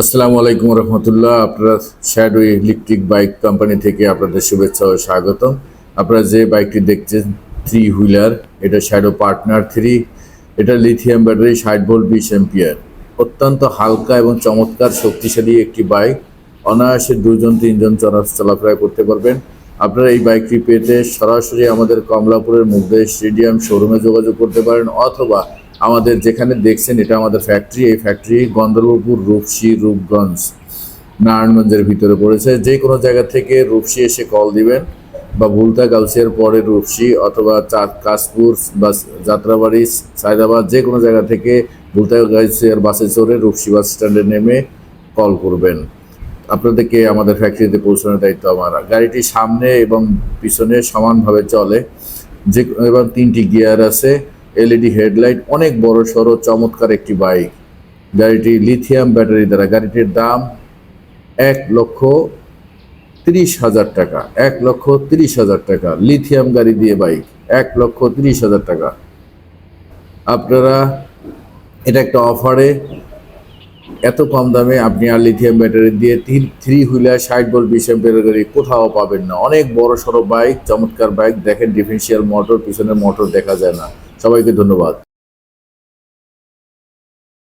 আসসালামু আলাইকুম রহমতুল্লাহ। আপনারা শ্যাডো ইলেকট্রিক বাইক কোম্পানি থেকে আপনাদের শুভেচ্ছা ও স্বাগত আপনারা যে বাইকটি দেখছেন থ্রি হুইলার এটা শ্যাডো পার্টনার থ্রি এটা লিথিয়াম ব্যাটারি ষাট ভোল্ট বিশ এম্পিয়ার অত্যন্ত হালকা এবং চমৎকার, শক্তিশালী একটি বাইক অনায়াসে দুজন, তিনজন চলা চলাফেরা করতে পারবেন। আপনারা এই বাইকটি পেতে সরাসরি আমাদের কমলাপুরের মুগদা স্টেডিয়াম শোরুমে যোগাযোগ করতে পারেন অথবা আমাদের যেখানে দেখছেন, এটা আমাদের ফ্যাক্টরি এই ফ্যাক্টরি গন্ধর্বপুর রূপসী, রূপগঞ্জ, নারায়ণগঞ্জের ভিতরে পড়েছে। যে কোনো জায়গা থেকে রূপসী এসে কল দিবেন বা ভুলতা গাউসিয়ার পরে রূপসী অথবা কাশপুর বা যাত্রাবাড়ি, সায়দাবাদ, যে কোনো জায়গা থেকে ভুলতা গাউসিয়ার বাসে চড়ে রূপসী বাস স্ট্যান্ডে নেমে কল করবেন। আপনাদেরকে আমাদের ফ্যাক্টরিতে পৌঁছানোর দায়িত্ব আমার। গাড়িটি সামনে এবং পিছনে সমানভাবে চলে। যে এবং তিনটি গিয়ার আছে। এলইডি হেডলাইট, অনেক বড় সড়ো চমৎকার একটি বাইক। গাড়িটি লিথিয়াম ব্যাটারি দ্বারা, গাড়িটির দাম এক লক্ষ তিরিশ হাজার টাকা, এক লক্ষ তিরিশ হাজার টাকা। লিথিয়াম গাড়ি দিয়ে বাইক, এক লক্ষ তিরিশ হাজার টাকা। আপনারা এটা একটা অফারে এত কম দামে আপনি আর লিথিয়াম ব্যাটারি দিয়ে তিন, থ্রি হুইলার, ষাট বল বিশ এম্পিয়ার গাড়ি কোথাও পাবেন না। অনেক বড় সড়ো বাইক, চমৎকার বাইক। দেখেন, ডিফেন্সিয়াল মোটর, পিছনের মোটর দেখা যায় না। সবাইকে ধন্যবাদ।